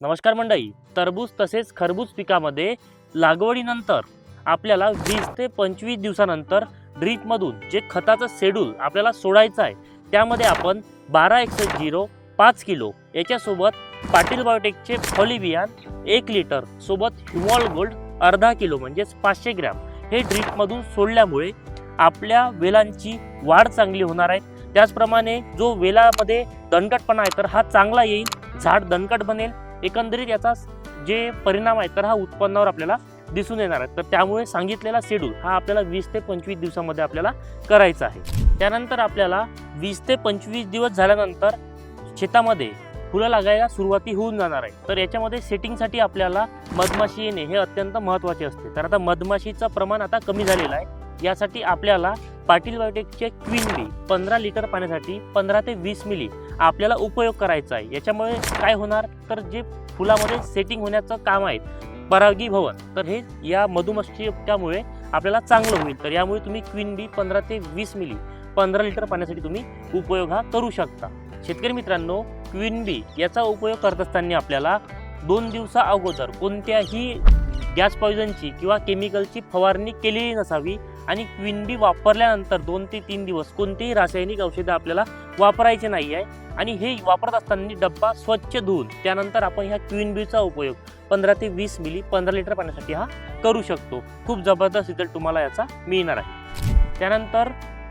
नमस्कार मंडळी टरबूज तसेच खरबूज पिकामध्ये लागवडीनंतर आपल्याला वीस ते पंचवीस दिवसानंतर ड्रीपमधून जे खताचं शेड्यूल आपल्याला सोडायचं आहे त्यामध्ये आपण बारा एकशे झिरो पाच किलो याच्यासोबत पाटील बायोटेकचे फॉलिबियान एक लिटर सोबत हिमॉल गोल्ड अर्धा किलो म्हणजेच पाचशे ग्रॅम हे ड्रीपमधून सोडल्यामुळे आपल्या वेलांची वाढ चांगली होणार आहे. त्याचप्रमाणे जो वेलामध्ये दणकटपणा आहे तर हा चांगला येईल झाड दणकट बनेल एकंदरीत याचा जे परिणाम आहे तर हा उत्पन्नावर आपल्याला दिसून येणार आहे तर त्यामुळे सांगितलेला शेड्यूल हा आपल्याला वीस ते पंचवीस दिवसामध्ये आपल्याला करायचा आहे. त्यानंतर आपल्याला वीस ते पंचवीस दिवस झाल्यानंतर शेतामध्ये फुलं लागायला सुरुवाती होऊन जाणार आहे. तर याच्यामध्ये सेटिंगसाठी आपल्याला मधमाशी येणे हे अत्यंत महत्त्वाचे असते. तर आता मधमाशीचं प्रमाण आता कमी झालेलं आहे. यासाठी आपल्याला पाटील बायोटेकचे क्वीन बी पंधरा लिटर पाण्यासाठी पंधरा ते वीस मिली आपल्याला उपयोग करायचा आहे. याच्यामुळे काय होणार? तर जे फुलामध्ये सेटिंग होण्याचं काम आहे परागीभवन तर हे या मधुमक्षिकामुळे आपल्याला चांगलं होईल. तर यामुळे तुम्ही क्वीन बी पंधरा ते वीस मिली पंधरा लिटर पाण्यासाठी तुम्ही उपयोग हा करू शकता. शेतकरी मित्रांनो क्वीन बी याचा उपयोग करत असताना आपल्याला दोन दिवसा अगोदर कोणत्याही गॅस पॉयझनची किंवा केमिकलची फवारणी केलेली नसावी आणि क्वीन बी वापरल्यानंतर दोन ते तीन दिवस कोणतेही रासायनिक औषधं आपल्याला वापरायचे नाही आहे. आणि हे वापरत असताना डब्बा स्वच्छ धुवून त्यानंतर आपण ह्या क्विन बीचा उपयोग पंधरा ते वीस मिली पंधरा लिटर पाण्यासाठी हा करू शकतो. खूप जबरदस्त रिझल्ट तुम्हाला याचा मिळणार आहे. त्यानंतर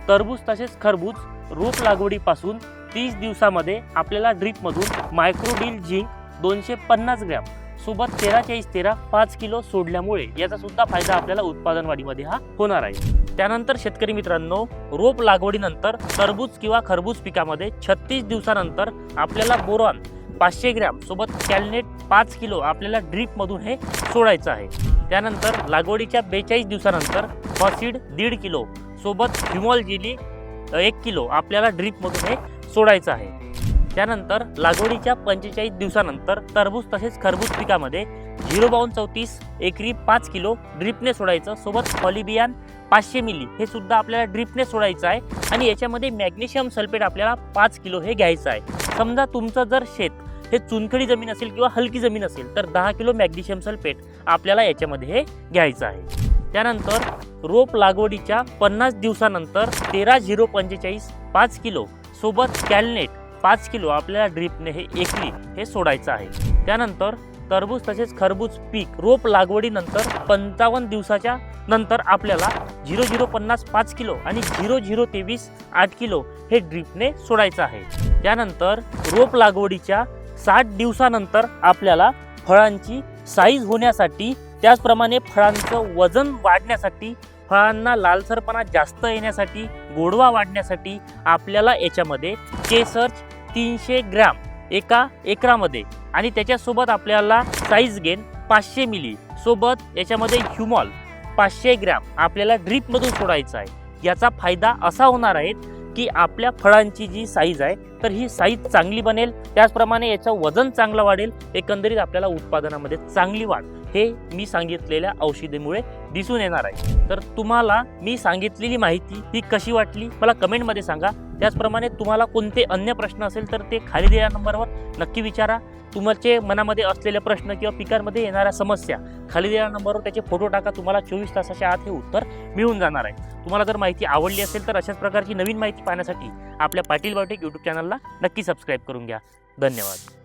टरबूज तसेच खरबूज रोप लागवडीपासून तीस दिवसामध्ये आपल्याला ड्रीपमधून मायक्रोडील झिंक दोनशे पन्नास ग्रॅम सोबत तेरा चाळीस तेरा पाच किलो सोडल्यामुळे याचा सुद्धा फायदा आपल्याला उत्पादन वाढीमध्ये हा होणार आहे. त्यानंतर शेतकरी मित्रांनो रोप लागवडीनंतर तरबूज किंवा खरबूज पिकामध्ये छत्तीस दिवसानंतर आपल्याला बोरॉन पाचशे ग्रॅम सोबत कॅलनेट पाच किलो आपल्याला ड्रीपमधून हे सोडायचं आहे. त्यानंतर लागवडीच्या बेचाळीस दिवसानंतर फॉसिड दीड किलो सोबत हिमॉल जेली एक किलो आपल्याला ड्रीपमधून हे सोडायचं आहे. त्यानंतर लागवडीच्या पंचेचाळीस दिवसानंतर टरबूज तसेच खरबूज पिकामध्ये झिरो बावन्न चौतीस एकरी पाच किलो ड्रिपने सोडायचं. सोबत पॉलिबियान पाचशे मिली हे सुद्धा आपल्याला ड्रिपने सोडायचं आहे आणि याच्यामध्ये मॅग्नेशियम सल्फेट आपल्याला पाच किलो हे घ्यायचं आहे. समजा तुमचं जर शेत हे चुनखडी जमीन असेल किंवा हलकी जमीन असेल तर दहा किलो मॅग्नेशियम सल्फेट आपल्याला याच्यामध्ये हे घ्यायचं आहे. त्यानंतर रोप लागवडीच्या पन्नास दिवसानंतर तेरा झिरो पंचेचाळीस पाच किलो सोबत कॅलनेट पाच किलो आपल्याला ड्रीपने हे एकरी हे सोडायचं आहे. त्यानंतर टरबूज तसेच खरबूज पीक रोप लागवडीनंतर पंचावन्न दिवसाच्या नंतर आपल्याला झिरो झिरो पन्नास पाच किलो आणि झिरो झिरो तेवीस आठ किलो हे ड्रीपने सोडायचं आहे. त्यानंतर रोप लागवडीच्या साठ दिवसानंतर आपल्याला फळांची साईज होण्यासाठी त्याचप्रमाणे फळांचं वजन वाढण्यासाठी फळांना लालसरपणा जास्त येण्यासाठी गोडवा वाढण्यासाठी आपल्याला याच्यामध्ये केसर्च तीनशे ग्रॅम एका एकरामध्ये. आणि त्याच्यासोबत आपल्याला साईज गेन पाचशे मिली. सोबत याच्यामध्ये ह्युमॉल पाचशे ग्रॅम आपल्याला ड्रीपमधून सोडायचं आहे. याचा फायदा असा होणार आहे की आपल्या फळांची जी साईज आहे तर ही साईज चांगली बनेल. त्याचप्रमाणे याचं वजन चांगलं वाढेल. एकंदरीत आपल्याला उत्पादनामध्ये चांगली वाढ हे मी सांगितलेल्या औषधीमुळे दिसून येणार आहे. तर तुम्हाला मी सांगितलेली माहिती ही कशी वाटली मला कमेंटमध्ये सांगा. त्याचप्रमाणे तुम्हाला कोणते अन्य प्रश्न असेल तर ते खाली दिलेल्या नंबरवर नक्की विचारा. तुमचे मनामध्ये असलेले प्रश्न किंवा पिकांमध्ये येणाऱ्या समस्या खाली दिलेल्या नंबरवर त्याचे फोटो टाका. तुम्हाला चोवीस तासाच्या आत हे उत्तर मिळून जाणार आहे. तुम्हाला जर माहिती आवडली असेल तर अशाच प्रकारची नवीन माहिती पाहण्यासाठी आपल्या पाटील बायोटेक यूट्यूब चॅनलला नक्की सबस्क्राईब करून घ्या. धन्यवाद.